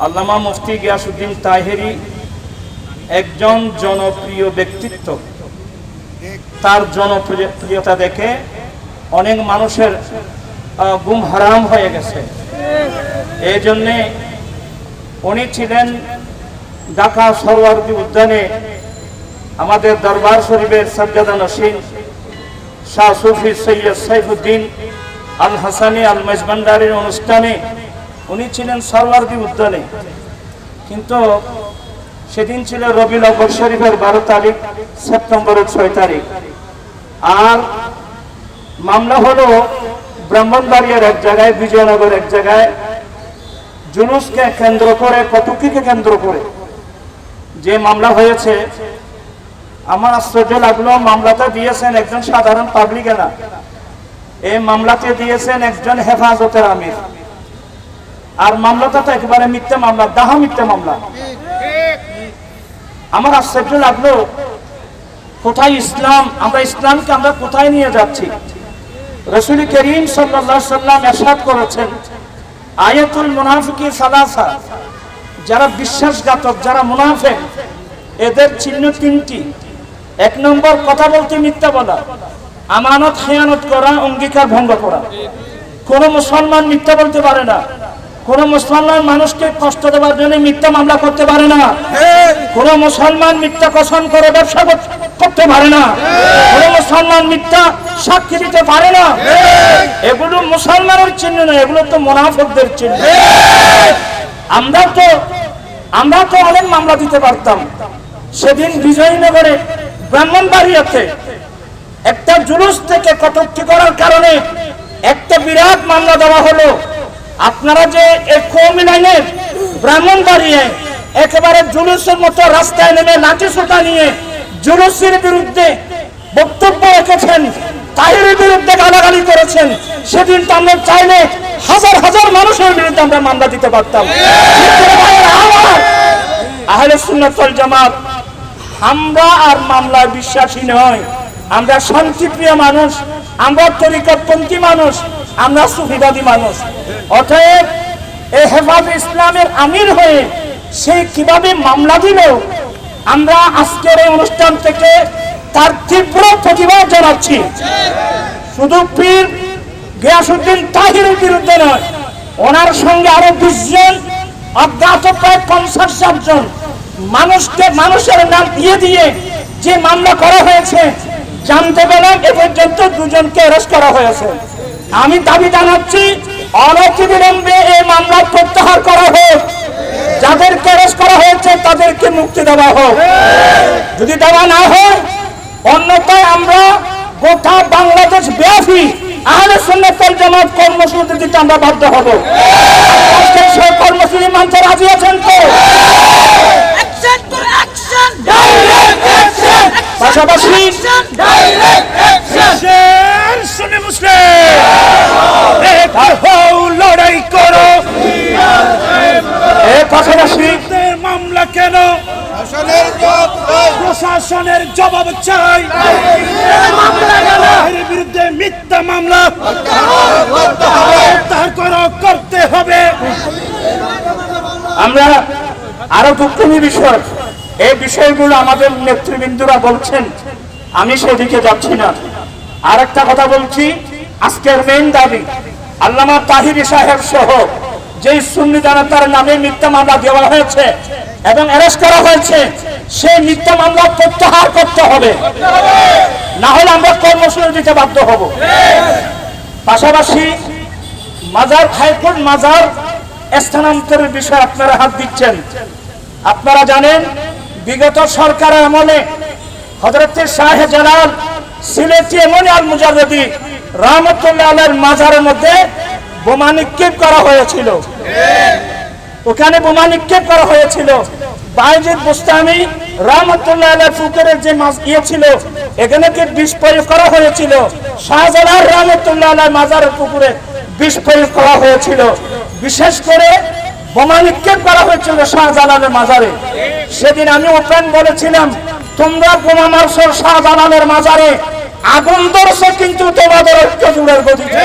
আল্লামা মুফতি গিয়াসুদ্দিন তাহেরি একজন জনপ্রিয় ব্যক্তিত্ব। তার জনপ্রিয়তা দেখে অনেক মানুষের গুম হারাম হয়ে গেছে। এই জন্যে উনি ছিলেন ঢাকা সরওয়ার্দী উদ্যানে আমাদের দরবার শরীফের সজ্জাদা নসীন শাহ সুফি সৈয়দ সাইফুদ্দিন আল হাসানি আল মেজবান্ডারির অনুষ্ঠানে উনি ছিলেন সরওয়ার্দী উদ্যানে কিন্তু সেদিন ছিল রবিউল আব্বর শরীফের বারো তারিখ, সেপ্টেম্বরের ছয় তারিখ। আর মামলা হলো ব্রাহ্মণবাড়িয়ার এক জায়গায়, বিজয়নগর এক জায়গায়। জুলুসকে কেন্দ্র করে কটুকিকে কেন্দ্র করে যে মামলা হয়েছে। আমার আশ্চর্য লাগল, মামলাটা দিয়েছেন একজন সাধারণ পাবলিক না। এই মামলাতে দিয়েছেন একজন হেফাজতের আমির। আর মামলাটা তো একেবারে মিথ্যা মামলা, দাহা মিথ্যা মামলা। আমার আশ্চর্য লাগল, কোথায় ইসলাম? আমরা ইসলামকে আমরা কোথায় নিয়ে যাচ্ছি? রসুল করিম সাল্লাম করেছেন, আয়াতুল মুনাফিকি যারা বিশ্বাসঘাতক, যারা মুনাফেক, এদের চিহ্ন তিনটি। এক নম্বর, কথা বলতে মিথ্যা বলা। আমানত, খেয়ানত করা, অঙ্গীকার ভঙ্গ করা। কোন মুসলমান মিথ্যা বলতে পারে না। কোন মুসলমান মানুষকে কষ্ট দেওয়ার জন্য মিথ্যা মামলা করতে পারে না। কোন মুসলমান মিথ্যা কসম করে ব্যবসা কর- করতে পারে না। কোন মুসলমান মিথ্যা সাক্ষী দিতে পারে না। এগুলো মুসলমানের চিহ্ন না, এগুলো তো মোনাফকদের চিহ্ন। আমরা তো আমরা তো অনেক মামলা দিতে পারতাম। সেদিন বিজয়নগরে, ব্রাহ্মণবাড়িয়াতে একটা জুলুস থেকে কটূক্তি করার কারণে একটা বিরাট মামলা দেওয়া হলো। আপনারা যে কৌমি লাইনের ব্রাহ্মণ দাঁড়িয়ে একেবারে জুলুসের মতো রাস্তায় নেমে লাঠি সোটা নিয়ে জুলুসের বিরুদ্ধে বক্তব্য রেখেছেন, তাহিরের বিরুদ্ধে গালাগালি করেছেন, সেদিন তো আমরা চাইলে হাজার হাজার মানুষের বিরুদ্ধে আমরা মামলা দিতে পারতাম। আহলে জামাত, আমরা আর মামলায় বিশ্বাসী নয়। আমরা শান্তিপ্রিয় মানুষ, আমরা তরিকতপন্থী মানুষ আমরা সুফিবাদী মানুষ। অতএব এই হেফাজ ইসলামের আমির হয়ে সে কীভাবে মামলা দিল? আমরা আজকের এই অনুষ্ঠান থেকে তার তীব্র প্রতিবাদ জানাচ্ছি। শুধু পীর গিয়াসুদ্দিন তাহিরের বিরুদ্ধে নয়, ওনার সঙ্গে আরও বিশ জন, অজ্ঞাত প্রায় পঞ্চাশ ষাট জন মানুষকে মানুষের নাম দিয়ে দিয়ে যে মামলা করা হয়েছে, জানতে পেলাম এ পর্যন্ত দুজনকে অ্যারেস্ট করা হয়েছে। আমি দাবি জানাচ্ছি, অনতিবিলম্বে এই মামলা প্রত্যাহার করা হোক। যাদেরকে অ্যারেস্ট করা হয়েছে, তাদেরকে মুক্তি দেওয়া হোক। যদি দেওয়া না হয়, অন্যথায় আমরা গোটা বাংলাদেশ ব্যাপী আহলে সুন্নাতুল জামাত কর্মসূচি দিতে আমরা বাধ্য হব। কর্মসূচি মানতে রাজি আছেন তো লড়াই করো। পাশাপাশি মামলা কেন? প্রশাসনের জবাব চাই। এর বিরুদ্ধে মিথ্যা মামলা। প্রত্যাহার করো করতে হবে। আমরা আরও দুঃখনী বিষয়। এই বিষয়গুলো আমাদের নেতৃবৃন্দরা বলছেন। আমি সেদিকে যাচ্ছি না। আর একটা কথা বলছি আজকের মেইন দাবি আল্লামা তাহিরি সাহেব সহ যেই সুন্নি জানাতার নামে মিথ্যা মামলা দেওয়া হয়েছে এবং অ্যারেস্ট করা হয়েছে, সেই মিথ্যা মামলা প্রত্যাহার করতে হবে। না হলে আমরা কর্মসূচি দিতে বাধ্য হব। পাশাপাশি মাজার, হাইকোর্ট মাজার স্থানান্তরের বিষয়ে আপনারা হাত দিচ্ছেন। আপনারা জানেন, বিগত সরকারের আমলে হজরতের শাহ জালাল সিলেটি এমনি আল মুজারদি রহমতুল্লাহ মাজারের মধ্যে বোমা নিক্ষেপ করা হয়েছিল। ওখানে বোমা নিক্ষেপ করা হয়েছিল। বাইজিদ বুস্তামি রহমতুল্লাহ আলের পুকুরের যে মাছ ইয়ে ছিল, এখানে কি বিষ প্রয়োগ করা হয়েছিল? শাহজালাল রহমতুল্লাহ আলের মাজারের পুকুরে বিষ প্রয়োগ করা হয়েছিল। বিশেষ করে বোমা নিক্ষেপ করা হয়েছিল শাহজালালের মাজারে সেদিন আমি ওপেন বলেছিলাম, তোমরা বোমা মারছো শাহজালালের মাজারে আগুন দর্শক কিন্তু তোমাদের ঐক্য জুড়ের গতিতে